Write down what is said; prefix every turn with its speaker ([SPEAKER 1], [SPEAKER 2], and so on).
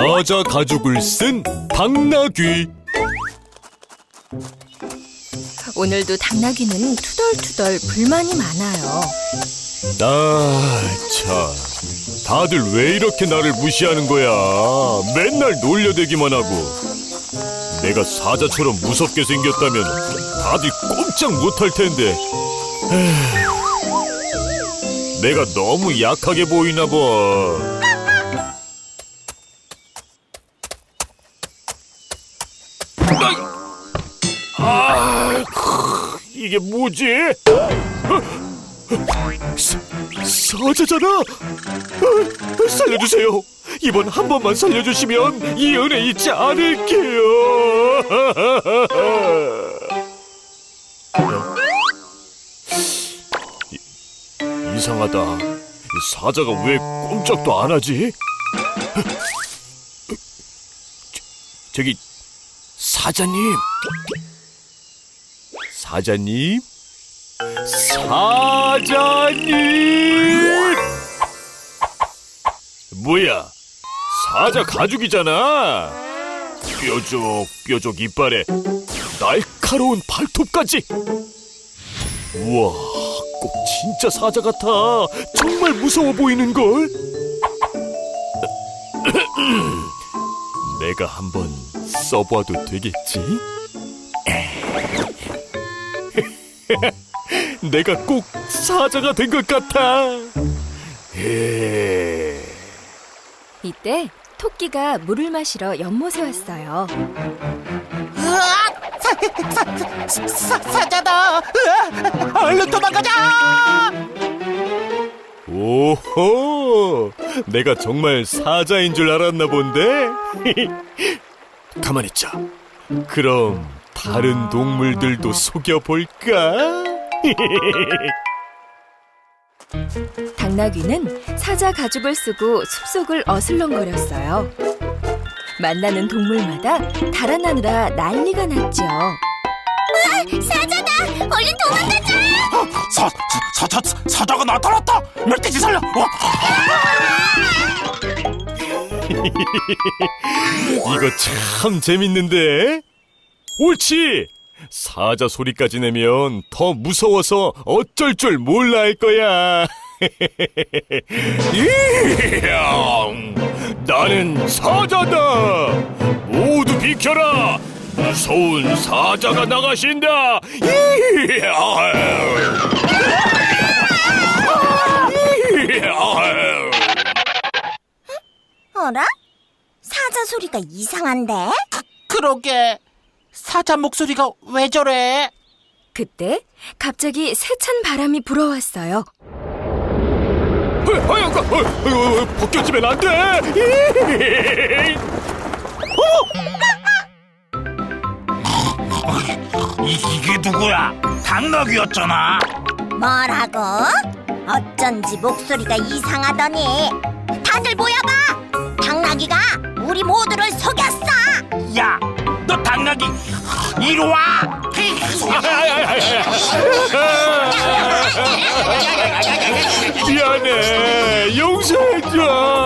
[SPEAKER 1] 사자 가죽을 쓴 당나귀
[SPEAKER 2] 오늘도 당나귀는 투덜투덜 불만이 많아요.
[SPEAKER 1] 아, 참. 다들 왜 이렇게 나를 무시하는 거야? 맨날 놀려대기만 하고. 내가 사자처럼 무섭게 생겼다면 다들 꼼짝 못할 텐데. 에휴, 내가 너무 약하게 보이나 봐. 아, 크, 이게 뭐지? 사, 사자잖아. 어, 살려주세요. 이번 한 번만 살려주시면 이 은혜 잊지 않을게요. 이, 이상하다. 이 사자가 왜 꼼짝도 안 하지? 저, 저기 사자님. 사자님. 사자님! 뭐야? 사자 가죽이잖아. 뾰족 뾰족 이빨에 날카로운 발톱까지. 우와, 꼭 진짜 사자 같아. 정말 무서워 보이는 걸. 내가 한번 써봐도 되겠지? 내가 꼭 사자가 된 것 같아. 에...
[SPEAKER 2] 이때 토끼가 물을 마시러 연못에 왔어요.
[SPEAKER 3] 으악! 사, 사, 사, 사 자다! 으악! 얼른 도망가자!
[SPEAKER 1] 오호, 내가 정말 사자인 줄 알았나 본데. 가만 있자. 그럼 다른 동물들도 속여볼까?
[SPEAKER 2] 당나귀는 사자 가죽을 쓰고 숲속을 어슬렁거렸어요. 만나는 동물마다 달아나느라 난리가 났죠. 사자다! 얼른 도망가자!
[SPEAKER 3] 사, 사, 사, 사, 사자가 나타났다! 멧돼지 살려! 어?
[SPEAKER 1] 이거 참 재밌는데? 옳지! 사자 소리까지 내면 더 무서워서 어쩔 줄 몰라 할 거야. 이야, 나는 사자다! 모두 비켜라! 무서운 사자가 나가신다! 이야!
[SPEAKER 4] 어라? 사자 소리가 이상한데?
[SPEAKER 3] 그러게 사자 목소리가 왜 저래?
[SPEAKER 2] 그때 갑자기 세찬 바람이 불어왔어요.
[SPEAKER 1] 어, 그, 어, 어, 어, 벗겨지면 안 돼!
[SPEAKER 3] 이, 이게 누구야? 당나귀였잖아
[SPEAKER 4] 뭐라고? 어쩐지 목소리가 이상하더니
[SPEAKER 3] 이리 와!
[SPEAKER 1] 미안해, 용서해줘.